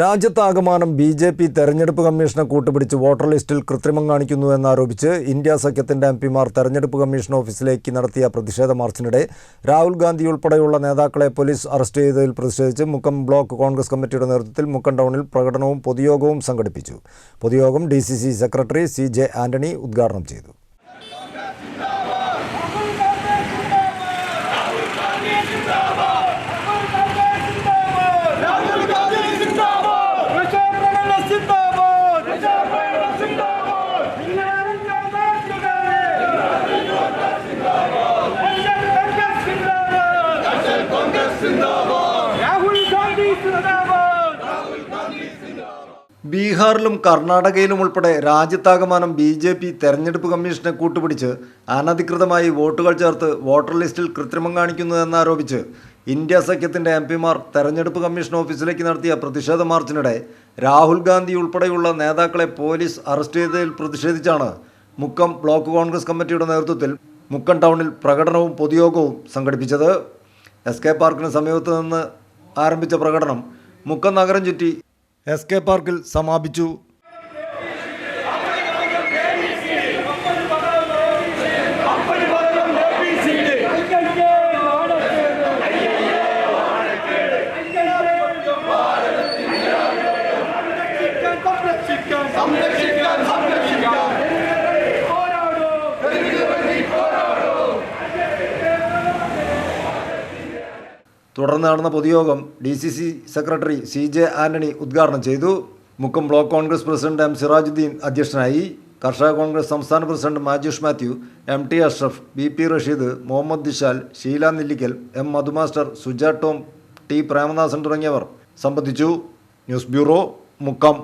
രാജ്യത്താകമാനം B J P തെരഞ്ഞെടുപ്പ് കമ്മീഷനെ കൂട്ടുപിടിച്ച് വോട്ടർ ലിസ്റ്റിൽ കൃത്രിമം കാണിക്കുന്നു എന്നാരോപിച്ച് ഇന്ത്യ സഖ്യത്തിന്റെ എം പിമാർ തെരഞ്ഞെടുപ്പ് കമ്മീഷൻ ഓഫീസിലേക്ക് നടത്തിയ പ്രതിഷേധ മാർച്ചിനിടെ രാഹുൽ ഗാന്ധി ഉൾപ്പെടെയുള്ള നേതാക്കളെ പോലീസ് അറസ്റ്റ് ചെയ്തതിൽ പ്രതിഷേധിച്ച് മുക്കം ബ്ലോക്ക് കോൺഗ്രസ് കമ്മിറ്റിയുടെ നേതൃത്വത്തിൽ മുക്കം ടൗണിൽ പ്രകടനവും പൊതുയോഗവും സംഘടിപ്പിച്ചു. പൊതുയോഗം ഡി സെക്രട്ടറി സി ആന്റണി ഉദ്ഘാടനം ചെയ്തു. ബീഹാറിലും കർണാടകയിലും ഉൾപ്പെടെ രാജ്യത്താകമാനം ബി ജെ പി തെരഞ്ഞെടുപ്പ് കമ്മീഷനെ കൂട്ടുപിടിച്ച് അനധികൃതമായി വോട്ടുകൾ ചേർത്ത് വോട്ടർ ലിസ്റ്റിൽ കൃത്രിമം കാണിക്കുന്നു എന്നാരോപിച്ച് ഇന്ത്യ സഖ്യത്തിന്റെ എം പിമാർ തെരഞ്ഞെടുപ്പ് കമ്മീഷൻ ഓഫീസിലേക്ക് നടത്തിയ പ്രതിഷേധ മാർച്ചിനിടെ രാഹുൽ ഗാന്ധി ഉൾപ്പെടെയുള്ള നേതാക്കളെ പോലീസ് അറസ്റ്റ് ചെയ്തതിൽ പ്രതിഷേധിച്ചാണ് മുക്കം ബ്ലോക്ക് കോൺഗ്രസ് കമ്മിറ്റിയുടെ നേതൃത്വത്തിൽ മുക്കം ടൗണിൽ പ്രകടനവും പൊതുയോഗവും സംഘടിപ്പിച്ചത്. എസ് കെ പാർക്കിന് സമീപത്ത് നിന്ന് ആരംഭിച്ച പ്രകടനം മുക്കം നഗരം ചുറ്റി എസ് കെ പാർക്കിൽ സമാപിച്ചു തുടർന്ന് നടന്ന പൊതുയോഗം D C C secretary C J Antony ഉദ്ഘാടനം ചെയ്തു. Mukkam block Congress president M Sirajuddin അധ്യക്ഷനായി. കർഷക കോൺഗ്രസ് സംസ്ഥാന president Majush Mathew M T Ashraf B P Rasheed Muhammad Dishal Sheela Nellikkal M Madhu Master Suja Tom T Premadasan തുടങ്ങിയവർ സംബന്ധിച്ചു. News bureau Mukkam.